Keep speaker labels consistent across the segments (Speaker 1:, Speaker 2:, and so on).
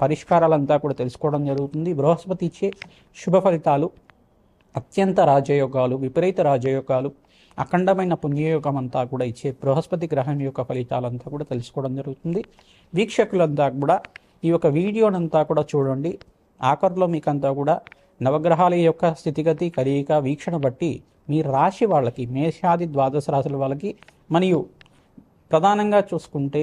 Speaker 1: పరిష్కారాలంతా కూడా తెలుసుకోవడం జరుగుతుంది. బృహస్పతి ఇచ్చే శుభ ఫలితాలు అత్యంత రాజయోగాలు విపరీత రాజయోగాలు అఖండమైన పుణ్యయోగం అంతా కూడా ఇచ్చే బృహస్పతి గ్రహం యొక్క ఫలితాలంతా కూడా తెలుసుకోవడం జరుగుతుంది. వీక్షకులంతా కూడా ఈ యొక్క వీడియోనంతా కూడా చూడండి. ఆఖరిలో మీకంతా కూడా నవగ్రహాల యొక్క స్థితిగతి కలియిక వీక్షణ బట్టి మీ రాశి వాళ్ళకి మేషాది ద్వాదశ రాశుల వాళ్ళకి మరియు ప్రధానంగా చూసుకుంటే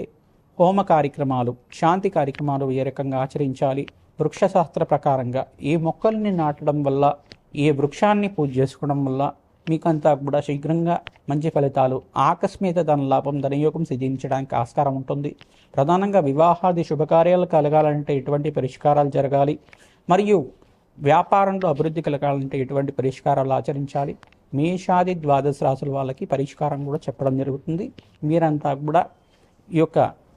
Speaker 1: హోమ కార్యక్రమాలు శాంతి కార్యక్రమాలు ఏ రకంగా ఆచరించాలి? వృక్షశాస్త్ర ప్రకారంగా ఏ మొక్కల్ని నాటడం వల్ల ఏ వృక్షాన్ని పూజ చేసుకోవడం వల్ల మీకంతా కూడా శీఘ్రంగా మంచి ఫలితాలు ఆకస్మిక ధన లాభం ధనయోగం సిద్ధించడానికి ఆస్కారం ఉంటుంది. ప్రధానంగా వివాహాది శుభకార్యాలు కలగాలంటే ఎటువంటి పరిష్కారాలు జరగాలి? మరియు వ్యాపారంలో అభివృద్ధి కలగాలంటే ఎటువంటి పరిష్కారాలు ఆచరించాలి? మేషాది ద్వాదశ రాసుల వాళ్ళకి పరిష్కారం కూడా చెప్పడం జరుగుతుంది. మీరంతా కూడా ఈ యొక్క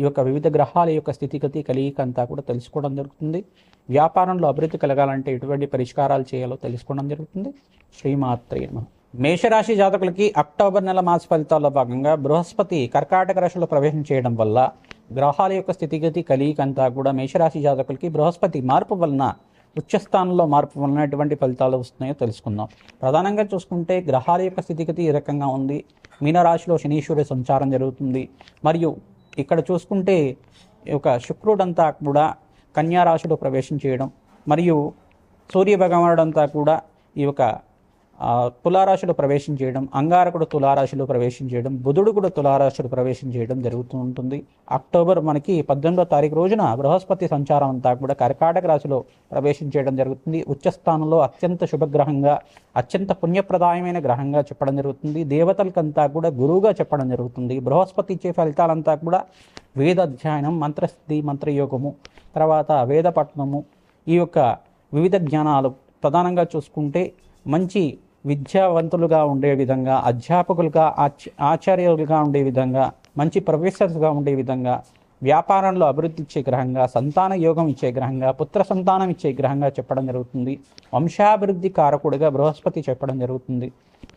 Speaker 1: ఈ యొక్క వివిధ గ్రహాల యొక్క స్థితిగతి కలిగిక అంతా కూడా తెలుసుకోవడం జరుగుతుంది. వ్యాపారంలో అభివృద్ధి కలగాలంటే ఎటువంటి పరిష్కారాలు చేయాలో తెలుసుకోవడం జరుగుతుంది. శ్రీమాత్రే మేషరాశి జాతకులకి అక్టోబర్ నెల మాస ఫలితాల్లో భాగంగా బృహస్పతి కర్కాటక రాశిలో ప్రవేశం చేయడం వల్ల గ్రహాల యొక్క స్థితిగతి కలిగికంతా కూడా మేషరాశి జాతకులకి బృహస్పతి మార్పు వలన ఉచ్చస్థానంలో మార్పు వలన ఎటువంటి ఫలితాలు వస్తున్నాయో తెలుసుకుందాం. ప్రధానంగా చూసుకుంటే గ్రహాల యొక్క స్థితిగతి ఈ రకంగా ఉంది. మీనరాశిలో శనీశ్వరుడి సంచారం జరుగుతుంది. మరియు ఇక్కడ చూసుకుంటే ఈ యొక్క శుక్రుడంతా కూడా కన్యారాశుడు ప్రవేశం చేయడం మరియు సూర్య భగవానుడంతా కూడా ఈ యొక్క తులారాశిలో ప్రవేశం చేయడం అంగారకుడు తులారాశిలో ప్రవేశం చేయడం బుధుడు కూడా తులారాశిలో ప్రవేశం చేయడం జరుగుతూ ఉంటుంది. అక్టోబర్ మనకి పద్దెనిమిదో తారీఖు రోజున బృహస్పతి సంచారం అంతా కూడా కర్కాటక రాశిలో ప్రవేశం చేయడం జరుగుతుంది. ఉచ్చస్థానంలో అత్యంత శుభగ్రహంగా అత్యంత పుణ్యప్రదాయమైన గ్రహంగా చెప్పడం జరుగుతుంది. దేవతలకంతా కూడా గురువుగా చెప్పడం జరుగుతుంది. బృహస్పతి ఇచ్చే ఫలితాలంతా కూడా వేద అధ్యయనం మంత్రస్థితి మంత్రయోగము తర్వాత వేద పఠనము ఈ యొక్క వివిధ జ్ఞానాలు ప్రధానంగా చూసుకుంటే మంచి విద్యావంతులుగా ఉండే విధంగా అధ్యాపకులుగా ఆచార్యులుగా ఉండే విధంగా మంచి ప్రొఫెసర్స్గా ఉండే విధంగా వ్యాపారంలో అభివృద్ధి ఇచ్చే గ్రహంగా సంతాన యోగం ఇచ్చే గ్రహంగా పుత్ర సంతానం ఇచ్చే గ్రహంగా చెప్పడం జరుగుతుంది. వంశాభివృద్ధి కారకుడిగా బృహస్పతి చెప్పడం జరుగుతుంది.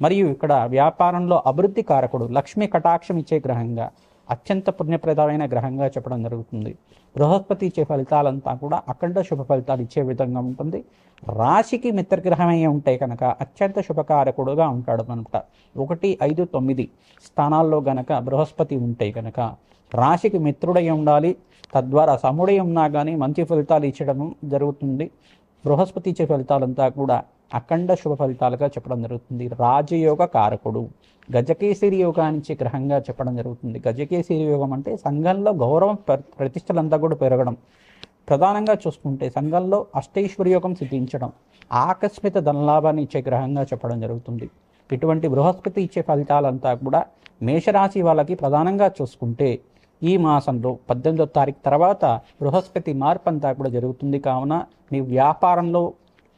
Speaker 1: మరియు ఇక్కడ వ్యాపారంలో అభివృద్ధి కారకుడు లక్ష్మీ కటాక్షం ఇచ్చే గ్రహంగా అత్యంత పుణ్యప్రదమైన గ్రహంగా చెప్పడం జరుగుతుంది. బృహస్పతి ఇచ్చే ఫలితాలంతా కూడా అఖండ శుభ ఫలితాలు ఇచ్చే విధంగా ఉంటుంది. రాశికి మిత్రగ్రహమై ఉంటే కనుక అత్యంత శుభకారకుడుగా ఉంటాడు అనమాట ఒకటి ఐదు తొమ్మిది స్థానాల్లో గనక బృహస్పతి ఉంటే కనుక రాశికి మిత్రుడై ఉండాలి. తద్వారా సముడై ఉన్నా కానీ మంచి ఫలితాలు ఇచ్చడం జరుగుతుంది. బృహస్పతి ఇచ్చే ఫలితాలంతా కూడా అఖండ శుభ ఫలితాలుగా చెప్పడం జరుగుతుంది. రాజయోగ కారకుడు. గజకేసరి యోగానికి గ్రహంగా చెప్పడం జరుగుతుంది. గజకేసరి యోగం అంటే సంఘంలో గౌరవం ప్రతిష్టలంతా కూడా పెరగడం. ప్రధానంగా చూసుకుంటే సంఘంలో అష్టైశ్వర్య యోగం సిద్ధించడం. ఆకస్మిక ధనలాభాన్ని ఇచ్చే గ్రహంగా చెప్పడం జరుగుతుంది. ఇటువంటి బృహస్పతి ఇచ్చే ఫలితాలంతా కూడా మేషరాశి వాళ్ళకి ప్రధానంగా చూసుకుంటే ఈ మాసంలో పద్దెనిమిదో తారీఖు తర్వాత బృహస్పతి మార్పు అంతా కూడా జరుగుతుంది. కావున మీ వ్యాపారంలో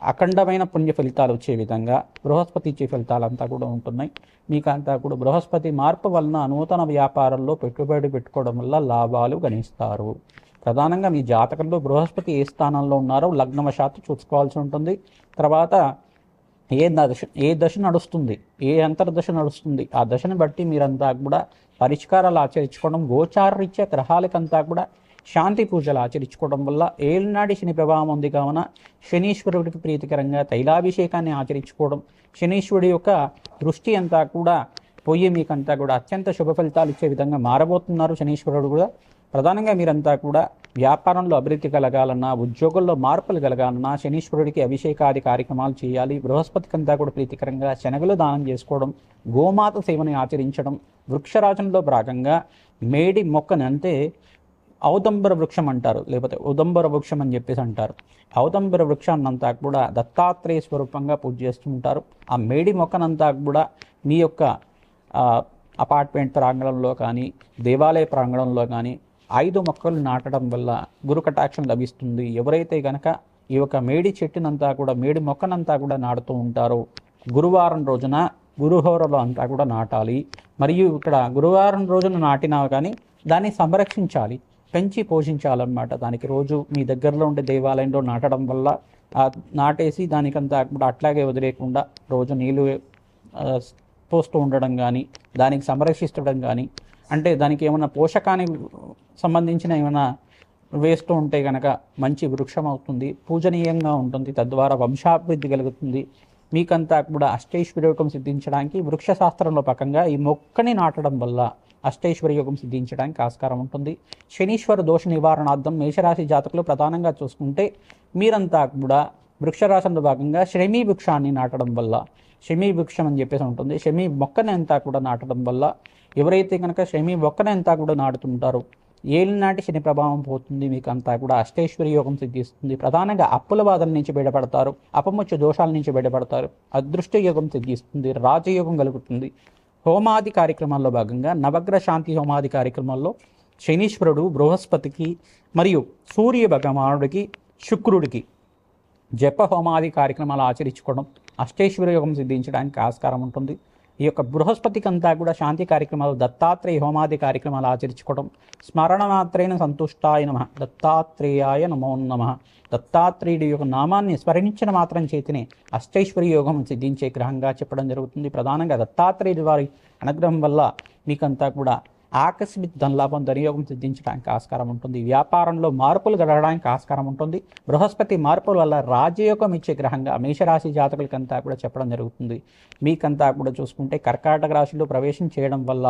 Speaker 1: అఖండమైన పుణ్య ఫలితాలు వచ్చే విధంగా బృహస్పతి ఇచ్చే ఫలితాలంతా కూడా ఉంటున్నాయి. మీకు అంతా కూడా బృహస్పతి మార్పు వలన నూతన వ్యాపారంలో పెట్టుబడి పెట్టుకోవడం వల్ల లాభాలు గణిస్తారు. ప్రధానంగా మీ జాతకంలో బృహస్పతి ఏ స్థానంలో ఉన్నారో లగ్నవశాత్తు చూసుకోవాల్సి ఉంటుంది. తర్వాత ఏ దశ ఏ దశ నడుస్తుంది ఏ అంతర్దశ నడుస్తుంది ఆ దశను బట్టి మీరంతా కూడా పరిష్కారాలు ఆచరించుకోవడం గోచారరీత్యా గ్రహాలకంతా కూడా శాంతి పూజలు ఆచరించుకోవడం వల్ల ఏలినాడి శని ప్రభావం ఉంది కావున శనీశ్వరుడికి ప్రీతికరంగా తైలాభిషేకాన్ని ఆచరించుకోవడం శనీశ్వరుడి యొక్క దృష్టి అంతా కూడా పోయి మీకంతా కూడా అత్యంత శుభ ఫలితాలు ఇచ్చే విధంగా మారబోతున్నారు శనీశ్వరుడు కూడా. ప్రధానంగా మీరంతా కూడా వ్యాపారంలో అభివృద్ధి కలగాలన్నా ఉద్యోగంలో మార్పులు కలగాలన్నా శనీశ్వరుడికి అభిషేకాది కార్యక్రమాలు చేయాలి. బృహస్పతికి అంతా కూడా ప్రీతికరంగా శనగలు దానం చేసుకోవడం గోమాత సేవని ఆచరించడం వృక్షరాజంలో భాగంగా మేడి మొక్కని అంటే ఔదంబర వృక్షం అంటారు. లేకపోతే ఉదంబర వృక్షం అని చెప్పేసి అంటారు. ఔదంబర వృక్షాన్నంతా కూడా దత్తాత్రేయ స్వరూపంగా పూజ చేస్తుంటారు ఆ మేడి మొక్కనంతా కూడా మీ యొక్క అపార్ట్మెంట్ ప్రాంగణంలో కానీ దేవాలయ ప్రాంగణంలో కానీ ఐదు మొక్కలు నాటడం వల్ల గురు కటాక్షం లభిస్తుంది. ఎవరైతే గనక ఈ యొక్క మేడి చెట్టునంతా కూడా మేడి మొక్కనంతా కూడా నాటుతూ ఉంటారో గురువారం రోజున గురుహోరలో అంతా కూడా నాటాలి. మరియు ఇక్కడ గురువారం రోజున నాటినా కానీ దాన్ని సంరక్షించాలి. పెంచి పోషించాలన్నమాట. దానికి రోజు మీ దగ్గరలో ఉండే దేవాలయంలో నాటడం వల్ల ఆ నాటేసి దానికంతా కూడా అట్లాగే వదిలేయకుండా రోజు నీళ్ళు పోస్తూ ఉండడం కానీ దానికి సంరక్షిస్తడం కానీ అంటే దానికి ఏమైనా పోషకానికి సంబంధించిన ఏమైనా వేస్తూ ఉంటే కనుక మంచి వృక్షం అవుతుంది పూజనీయంగా ఉంటుంది తద్వారా వంశాభివృద్ధి కలుగుతుంది మీకంతా కూడా అష్టైశ్వర్యోగం సిద్ధించడానికి వృక్ష శాస్త్రంలో పకంగా ఈ మొక్కని నాటడం వల్ల అష్టైశ్వర్యోగం సిద్ధించడానికి ఆస్కారం ఉంటుంది. శనీశ్వర దోష నివారణార్థం మేషరాశి జాతకులు ప్రధానంగా చూసుకుంటే మీరంతా కూడా వృక్షరాశంలో భాగంగా శమీ వృక్షాన్ని నాటడం వల్ల శమీ వృక్షం అని చెప్పేసి ఉంటుంది. శమీ మొక్కని అంతా కూడా నాటడం వల్ల ఎవరైతే కనుక శమీ మొక్కని అంతా కూడా నాటుతుంటారో ఏలినాటి శని ప్రభావం పోతుంది మీకు అంతా కూడా అష్టేశ్వరి యోగం సిద్ధిస్తుంది. ప్రధానంగా అప్పుల బాధల నుంచి బయటపడతారు అపముచ్చ దోషాల నుంచి బయటపడతారు అదృష్ట యోగం సిద్ధిస్తుంది రాజయోగం కలుగుతుంది. హోమాది కార్యక్రమాల్లో భాగంగా నవగ్రహ శాంతి హోమాది కార్యక్రమాల్లో శనీశ్వరుడు బృహస్పతికి మరియు సూర్య భగవానుడికి శుక్రుడికి జప హోమాది కార్యక్రమాలు ఆచరించుకోవడం అష్టేశ్వర యోగం సిద్ధించడానికి ఆస్కారం ఉంటుంది. ఈ యొక్క బృహస్పతికి అంతా కూడా శాంతి కార్యక్రమాలు దత్తాత్రేయ హోమాది కార్యక్రమాలు ఆచరించుకోవడం స్మరణ మాత్రేన సంతుష్టాయ నమ. దత్తాత్రేయాయ నమో నమ. దత్తాత్రేయుడి యొక్క నామాన్ని స్మరించిన మాత్రం చేతినే అష్టైశ్వరి యోగం సిద్ధించే గ్రహంగా చెప్పడం జరుగుతుంది. ప్రధానంగా దత్తాత్రేయుడి వారి అనుగ్రహం వల్ల మీకంతా కూడా ఆకస్మిక ధనలాభం ధనయోగం సిద్ధించడానికి ఆస్కారం ఉంటుంది. వ్యాపారంలో మార్పులు గడగడానికి ఆస్కారం ఉంటుంది. బృహస్పతి మార్పుల వల్ల రాజయోగం ఇచ్చే గ్రహంగా మేషరాశి జాతకులకంతా కూడా చెప్పడం జరుగుతుంది. మీకంతా కూడా చూసుకుంటే కర్కాటక రాశిలో ప్రవేశం చేయడం వల్ల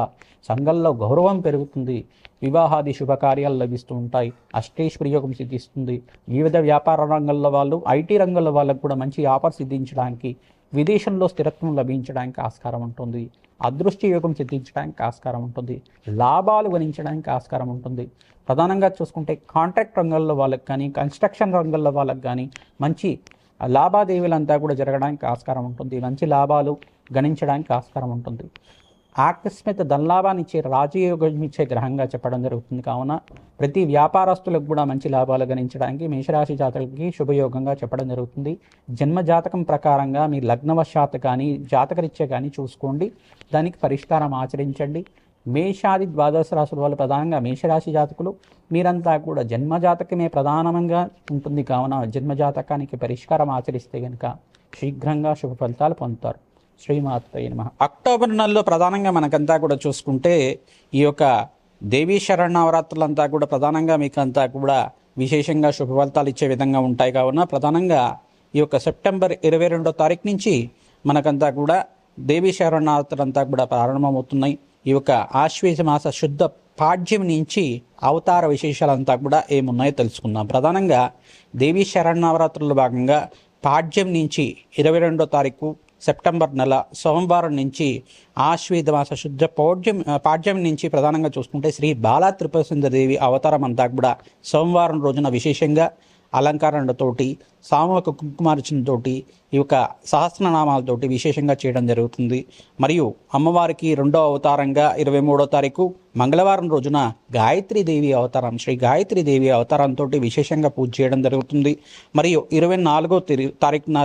Speaker 1: సంఘంలో గౌరవం పెరుగుతుంది. వివాహాది శుభకార్యాలు లభిస్తూ ఉంటాయి. అష్టేశ్వర్యోగం సిద్ధిస్తుంది. వివిధ వ్యాపార రంగంలో వాళ్ళు ఐటీ రంగంలో వాళ్ళకు కూడా మంచి ఆఫర్ సిద్ధించడానికి విదేశంలో స్థిరత్వం లభించడానికి ఆస్కారం ఉంటుంది. అదృష్టి యోగం చెల్లించడానికి ఆస్కారం ఉంటుంది. లాభాలు గణించడానికి ఆస్కారం ఉంటుంది. ప్రధానంగా చూసుకుంటే కాంట్రాక్ట్ రంగంలో వాళ్ళకి కానీ కన్స్ట్రక్షన్ రంగంలో వాళ్ళకి కానీ మంచి లాభాదేవీలంతా కూడా జరగడానికి ఆస్కారం ఉంటుంది. మంచి లాభాలు గణించడానికి ఆస్కారం ఉంటుంది. ఆకస్మిక ధనలాభాన్నిచ్చే రాజయోగం ఇచ్చే గ్రహంగా చెప్పడం జరుగుతుంది. కావున ప్రతి వ్యాపారస్తులకు కూడా మంచి లాభాలు గణించడానికి మేషరాశి జాతకులకి శుభయోగంగా చెప్పడం జరుగుతుంది. జన్మ జాతకం ప్రకారంగా మీ లగ్నవశాత కానీ జాతకరీత్యా కానీ చూసుకోండి. దానికి పరిష్కారం ఆచరించండి. మేషాది ద్వాదశ రాశుల వాళ్ళు ప్రధానంగా మేషరాశి జాతకులు. మీరంతా కూడా జన్మ జాతకమే ప్రధానంగా ఉంటుంది. కావున జన్మ జాతకానికి పరిష్కారం ఆచరిస్తే కనుక శీఘ్రంగా శుభ ఫలితాలు పొందుతారు. శ్రీమాత్రయ నమ. అక్టోబర్ నెలలో ప్రధానంగా మనకంతా కూడా చూసుకుంటే ఈ యొక్క దేవీ శరణవరాత్రులంతా కూడా ప్రధానంగా మీకు అంతా కూడా విశేషంగా శుభఫలితాలు ఇచ్చే విధంగా ఉంటాయి. కావున ప్రధానంగా ఈ యొక్క సెప్టెంబర్ ఇరవై రెండో తారీఖు నుంచి మనకంతా కూడా దేవీ శరణావరాత్రులంతా కూడా ప్రారంభమవుతున్నాయి. ఈ యొక్క ఆశ్వేజ మాస శుద్ధ పాడ్యం నుంచి అవతార విశేషాలంతా కూడా ఏమున్నాయో తెలుసుకుందాం. ప్రధానంగా దేవీ శరణవరాత్రుల్లో భాగంగా పాడ్యం నుంచి ఇరవై రెండో తారీఖు సెప్టెంబర్ నెల సోమవారం నుంచి ఆశ్వేద మాస శుద్ధ పౌడ్యం పాడ్యం నుంచి ప్రధానంగా చూసుకుంటే శ్రీ బాలా త్రిపురసుందరదేవి అవతారం అంతా కూడా సోమవారం రోజున విశేషంగా అలంకరణలతోటి సామూహిక కుంకుమార్చనతోటి ఈ యొక్క సహస్రనామాలతోటి విశేషంగా చేయడం జరుగుతుంది. మరియు అమ్మవారికి రెండో అవతారంగా ఇరవై మూడో తారీఖు మంగళవారం రోజున గాయత్రి దేవి అవతారం శ్రీ గాయత్రి దేవి అవతారంతో విశేషంగా పూజ చేయడం జరుగుతుంది. మరియు ఇరవై నాలుగో తారీఖున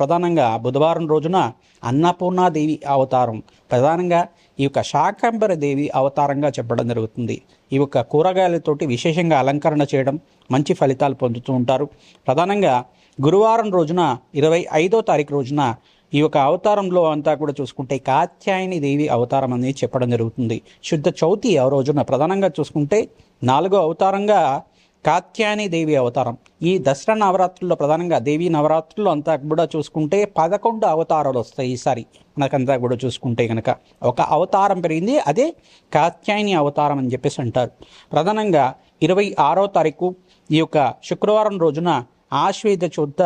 Speaker 1: ప్రధానంగా బుధవారం రోజున అన్నపూర్ణాదేవి అవతారం ప్రధానంగా ఈ యొక్క శాకంబర దేవి అవతారంగా చెప్పడం జరుగుతుంది. ఈ యొక్క కూరగాయలతోటి విశేషంగా అలంకరణ చేయడం మంచి ఫలితాలు పొందుతూ ఉంటారు. ప్రధానంగా గురువారం రోజున ఇరవై ఐదో తారీఖు రోజున ఈ యొక్క అవతారంలో అంతా కూడా చూసుకుంటే కాత్యాయని దేవి అవతారం అనేది చెప్పడం జరుగుతుంది. శుద్ధ చవితి ఆ రోజున ప్రధానంగా చూసుకుంటే నాలుగో అవతారంగా కాత్యాయని దేవి అవతారం. ఈ దసరా నవరాత్రుల్లో ప్రధానంగా దేవి నవరాత్రులు అంతా కూడా చూసుకుంటే పదకొండు అవతారాలు వస్తాయి ఈసారి. మనకంతా కూడా చూసుకుంటే కనుక ఒక అవతారం పెరిగింది అదే కాత్యాయని అవతారం అని చెప్పేసి అంటారు. ప్రధానంగా ఇరవై ఆరో తారీఖు ఈ యొక్క శుక్రవారం రోజున ఆశ్వేద చూద్ద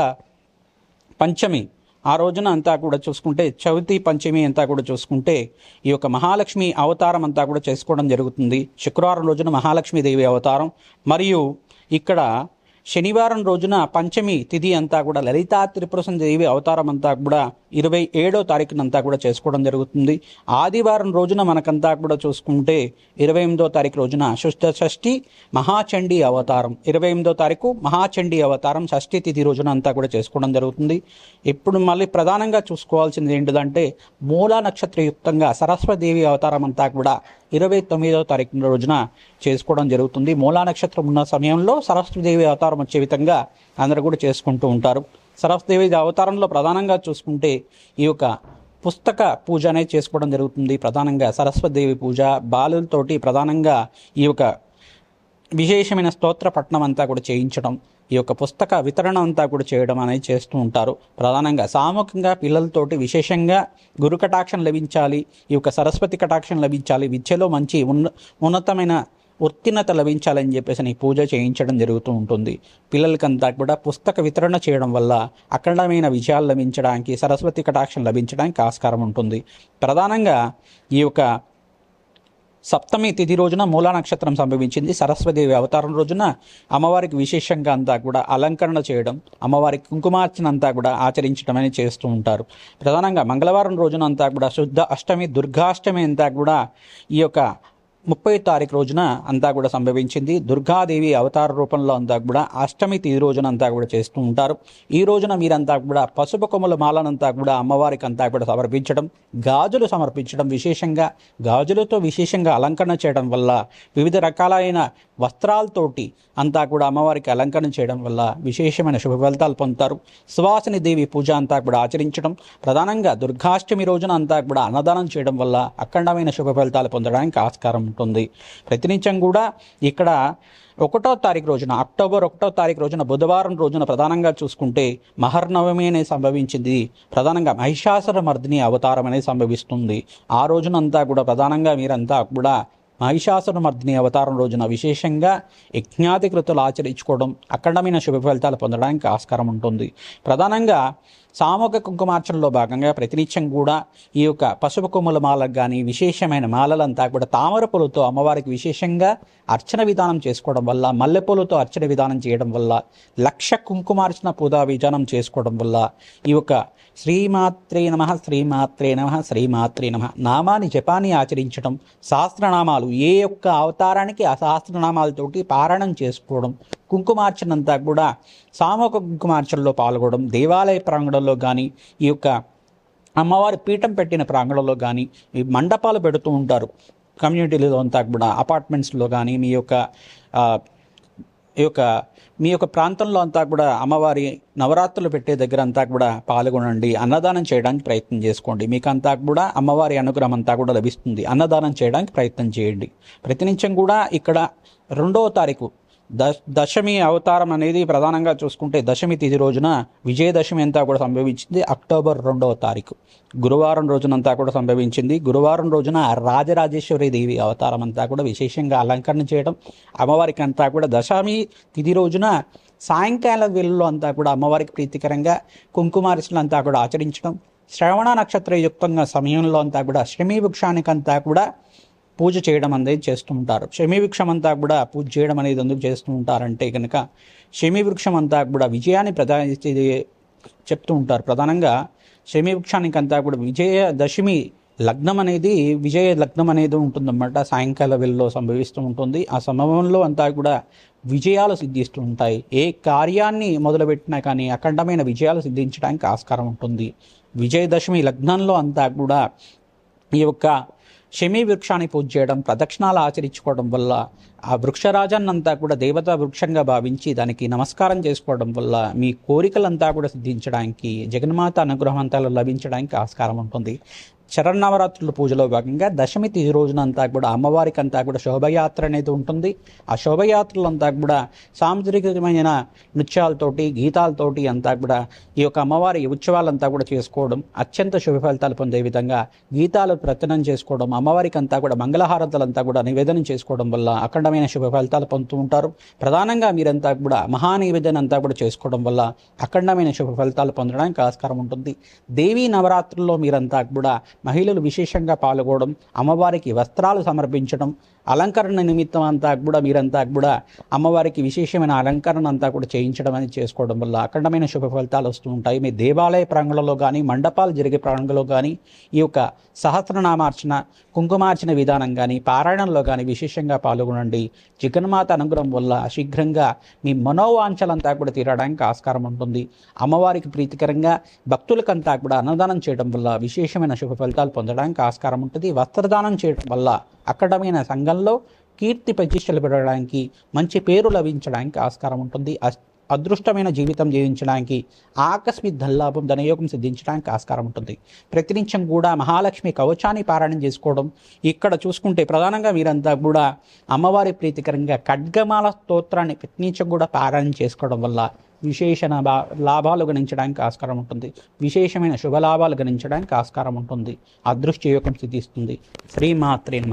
Speaker 1: పంచమి ఆ రోజున అంతా కూడా చూసుకుంటే చవితి పంచమి అంతా కూడా చూసుకుంటే ఈ యొక్క మహాలక్ష్మి అవతారం అంతా కూడా చేసుకోవడం జరుగుతుంది. శుక్రవారం రోజున మహాలక్ష్మీదేవి అవతారం. మరియు ఇక్కడ శనివారం రోజున పంచమి తిథి అంతా కూడా లలితా త్రిపుర దేవి అవతారం అంతా కూడా ఇరవై ఏడో తారీఖునంతా కూడా చేసుకోవడం జరుగుతుంది. ఆదివారం రోజున మనకంతా కూడా చూసుకుంటే ఇరవై ఎనిమిదో తారీఖు రోజున శుద్ధ షష్ఠి మహాచండీ అవతారం. ఇరవై ఎనిమిదో తారీఖు మహాచండీ అవతారం షష్ఠి తిథి రోజున అంతా కూడా చేసుకోవడం జరుగుతుంది. ఇప్పుడు మళ్ళీ ప్రధానంగా చూసుకోవాల్సింది ఏంటిదంటే మూలా నక్షత్రయుక్తంగా సరస్వదేవి అవతారం అంతా కూడా ఇరవై తొమ్మిదో తారీఖు రోజున చేసుకోవడం జరుగుతుంది. మూలా నక్షత్రం ఉన్న సమయంలో సరస్వతిదేవి అవతారం వచ్చే విధంగా అందరూ కూడా చేసుకుంటూ ఉంటారు. సరస్వతిదేవి అవతారంలో ప్రధానంగా చూసుకుంటే ఈ యొక్క పుస్తక పూజ అనేది చేసుకోవడం జరుగుతుంది. ప్రధానంగా సరస్వతిదేవి పూజ బాలులతోటి ప్రధానంగా ఈ యొక్క విశేషమైన స్తోత్ర పట్టణం అంతా కూడా చేయించడం ఈ యొక్క పుస్తక వితరణ అంతా కూడా చేయడం అనేది చేస్తూ ఉంటారు. ప్రధానంగా సామూహికంగా పిల్లలతోటి విశేషంగా గురు కటాక్షం లభించాలి ఈ యొక్క సరస్వతి కటాక్షం లభించాలి. విద్యలో మంచి ఉన్న ఉన్నతమైన ఉత్తీర్ణత లభించాలని చెప్పేసి పూజ చేయించడం జరుగుతూ ఉంటుంది. పిల్లలకంతా కూడా పుస్తక వితరణ చేయడం వల్ల అఖండమైన విజయాలు లభించడానికి సరస్వతి కటాక్షం లభించడానికి ఆస్కారం ఉంటుంది. ప్రధానంగా ఈ యొక్క సప్తమి తిథి రోజున మూలా నక్షత్రం సంభవించింది. సరస్వదేవి అవతారం రోజున అమ్మవారికి విశేషంగా అంతా కూడా అలంకరణ చేయడం అమ్మవారికి కుంకుమార్చన అంతా కూడా ఆచరించడం అని చేస్తూ ఉంటారు. ప్రధానంగా మంగళవారం రోజున అంతా కూడా శుద్ధ అష్టమి దుర్గాష్టమి అంతా కూడా ఈ యొక్క ముప్పై తారీఖు రోజున అంతా కూడా సంభవించింది. దుర్గాదేవి అవతార రూపంలో అంతా కూడా అష్టమి ఈ రోజున అంతా కూడా చేస్తూ ఉంటారు. ఈ రోజున మీరంతా కూడా పసుపు కొమ్మల మాలనంతా కూడా అమ్మవారికి అంతా కూడా సమర్పించడం గాజులు సమర్పించడం విశేషంగా గాజులతో విశేషంగా అలంకరణ చేయడం వల్ల వివిధ రకాలైన వస్త్రాలతోటి అంతా కూడా అమ్మవారికి అలంకరణ చేయడం వల్ల విశేషమైన శుభ ఫలితాలు పొందుతారు. సువాసిని దేవి పూజ అంతా కూడా ఆచరించడం ప్రధానంగా దుర్గాష్టమి రోజున అంతా కూడా అన్నదానం చేయడం వల్ల అఖండమైన శుభ ఫలితాలు పొందడానికి ఆస్కారం ఉంటుంది. ప్రతినిత్యం కూడా ఇక్కడ ఒకటో తారీఖు రోజున అక్టోబర్ ఒకటో తారీఖు రోజున బుధవారం రోజున ప్రధానంగా చూసుకుంటే మహర్నవమి అనేది సంభవించింది. ప్రధానంగా మహిషాసుర మర్దిని అవతారం అనేది సంభవిస్తుంది. ఆ రోజునంతా కూడా ప్రధానంగా మీరంతా కూడా మహిషాసురమర్దిని అవతారం రోజున విశేషంగా యజ్ఞాధికృతులు ఆచరించుకోవడం అఖండమైన శుభ ఫలితాలు పొందడానికి ఆస్కారం ఉంటుంది. ప్రధానంగా సామూహిక కుంకుమార్చనలో భాగంగా ప్రతినిత్యం కూడా ఈ యొక్క పసుపు కొమ్ముల మాలకు కానీ విశేషమైన మాలలంతా కూడా తామర పూలతో అమ్మవారికి విశేషంగా అర్చన విధానం చేసుకోవడం వల్ల మల్లెపూలతో అర్చన విధానం చేయడం వల్ల లక్ష కుంకుమార్చన పూజా విధానం చేసుకోవడం వల్ల ఈ యొక్క శ్రీమాత్రే నమ శ్రీమాత్రే నమ శ్రీమాత్రే నమ. నామాన్ని జపాన్ని ఆచరించడం సహస్రనామాలు ఏ యొక్క అవతారానికి ఆ సహస్రనామాలతోటి పారాయణం చేసుకోవడం కుంకుమార్చనంతా కూడా సామూహిక కుంకుమార్చనలో పాల్గొనడం దేవాలయ ప్రాంగణంలో కానీ ఈ యొక్క అమ్మవారి పీఠం పెట్టిన ప్రాంగణంలో కానీ ఈ మండపాలు పెడుతూ ఉంటారు. కమ్యూనిటీలో అంతా కూడా అపార్ట్మెంట్స్లో కానీ మీ యొక్క ఈ యొక్క మీ యొక్క ప్రాంతంలో అంతా కూడా అమ్మవారి నవరాత్రులు పెట్టే దగ్గర అంతా కూడా పాల్గొనండి. అన్నదానం చేయడానికి ప్రయత్నం చేసుకోండి. మీకు అంతా కూడా అమ్మవారి అనుగ్రహం అంతా కూడా లభిస్తుంది. అన్నదానం చేయడానికి ప్రయత్నం చేయండి. ప్రతినిత్యం కూడా ఇక్కడ రెండవ తారీఖు దశమి అవతారం అనేది ప్రధానంగా చూసుకుంటే దశమి తిథి రోజున విజయదశమి అంతా కూడా సంభవించింది అక్టోబర్ రెండవ తారీఖు. గురువారం రోజునంతా కూడా సంభవించింది. గురువారం రోజున రాజరాజేశ్వరి దేవి అవతారం అంతా కూడా విశేషంగా అలంకరణ చేయడం అమ్మవారికి అంతా కూడా దశమి తిథి రోజున సాయంకాల వేళల్లో అంతా కూడా అమ్మవారికి ప్రీతికరంగా కుంకుమార్చనలు అంతా కూడా ఆచరించడం శ్రవణ నక్షత్ర యుక్తంగా సమయంలో అంతా కూడా శ్రమీ వృక్షానికంతా కూడా పూజ చేయడం అనేది చేస్తూ ఉంటారు. శమీ వృక్షం అంతా కూడా పూజ చేయడం అనేది ఎందుకు చేస్తూ ఉంటారంటే కనుక శమీ వృక్షం అంతా కూడా విజయాన్ని ప్రధాన చెప్తూ ఉంటారు. ప్రధానంగా శమీ వృక్షానికి అంతా కూడా విజయ దశమి లగ్నం అనేది విజయ లగ్నం అనేది ఉంటుందన్నమాట. సాయంకాల వేళలో సంభవిస్తూ ఉంటుంది. ఆ సమయంలో అంతా కూడా విజయాలు సిద్ధిస్తూ ఉంటాయి. ఏ కార్యాన్ని మొదలుపెట్టినా కానీ అఖండమైన విజయాలు సిద్ధించడానికి ఆస్కారం ఉంటుంది. విజయదశమి లగ్నంలో అంతా కూడా ఈ యొక్క షమీ వృక్షాన్ని పూజ చేయడం ప్రదక్షిణాలు ఆచరించుకోవడం వల్ల ఆ వృక్షరాజాన్నంతా కూడా దేవతా వృక్షంగా భావించి దానికి నమస్కారం చేసుకోవడం వల్ల మీ కోరికలంతా కూడా సిద్ధించడానికి జగన్మాత అనుగ్రహం అంతా లభించడానికి ఆస్కారం ఉంటుంది. శరన్నవరాత్రుల పూజలో భాగంగా దశమి తిథి రోజునంతా కూడా అమ్మవారికి అంతా కూడా శోభయాత్ర అనేది ఉంటుంది. ఆ శోభయాత్రలంతా కూడా సాంస్కృతికమైన నృత్యాలతోటి గీతాలతోటి అంతా కూడా ఈ యొక్క అమ్మవారి ఉత్సవాలంతా కూడా చేసుకోవడం అత్యంత శుభ ఫలితాలు పొందే విధంగా గీతాలు ప్రతనం చేసుకోవడం అమ్మవారికి అంతా కూడా మంగళహారతలంతా కూడా నివేదన చేసుకోవడం వల్ల అఖండమైన శుభ ఫలితాలు పొందుతూ ఉంటారు. ప్రధానంగా మీరంతా కూడా మహానివేదన అంతా కూడా చేసుకోవడం వల్ల అఖండమైన శుభ ఫలితాలు పొందడానికి ఆస్కారం ఉంటుంది. దేవీ నవరాత్రుల్లో మీరంతా కూడా మహిళలు విశేషంగా పాల్గొనడం అమ్మవారికి వస్త్రాలు సమర్పించడం అలంకరణ నిమిత్తం అంతా కూడా మీరంతా కూడా అమ్మవారికి విశేషమైన అలంకరణ అంతా కూడా చేయించడం అనేది చేసుకోవడం వల్ల అఖండమైన శుభ ఫలితాలు వస్తూ ఉంటాయి. మీ దేవాలయ ప్రాంగణంలో కానీ మండపాలు జరిగే ప్రాంగణంలో కానీ ఈ యొక్క సహస్రనామార్చన కుంకుమార్చన విధానం కానీ పారాయణంలో కానీ విశేషంగా పాల్గొనండి. జగన్మాత అనుగ్రహం వల్ల శీఘ్రంగా మీ మనోవాంఛలంతా కూడా తీరడానికి ఆస్కారం ఉంటుంది. అమ్మవారికి ప్రీతికరంగా భక్తులకంతా కూడా అన్నదానం చేయడం వల్ల విశేషమైన శుభ ఫలితాలు పొందడానికి ఆస్కారం ఉంటుంది. వస్త్రదానం చేయడం వల్ల అక్కడమైన సంఘంలో కీర్తి ప్రతిష్టలు పెరగడానికి మంచి పేరు లభించడానికి ఆస్కారం ఉంటుంది. అదృష్టమైన జీవితం జీవించడానికి ఆకస్మిక ధనలాభం ధనయోగం సిద్ధించడానికి ఆస్కారం ఉంటుంది. ప్రతినిత్యం కూడా మహాలక్ష్మి కవచాన్ని పారాయణం చేసుకోవడం ఇక్కడ చూసుకుంటే ప్రధానంగా మీరంతా కూడా అమ్మవారి ప్రీతికరంగా ఖడ్గమాల స్తోత్రాన్ని ప్రతినిత్యం కూడా పారాయణం చేసుకోవడం వల్ల విశేషణ లాభాలు గణించడానికి ఆస్కారం ఉంటుంది. విశేషమైన శుభలాభాలు గణించడానికి ఆస్కారం ఉంటుంది. అదృష్ట యోగం సిద్ధిస్తుంది శ్రీమాత్రేమ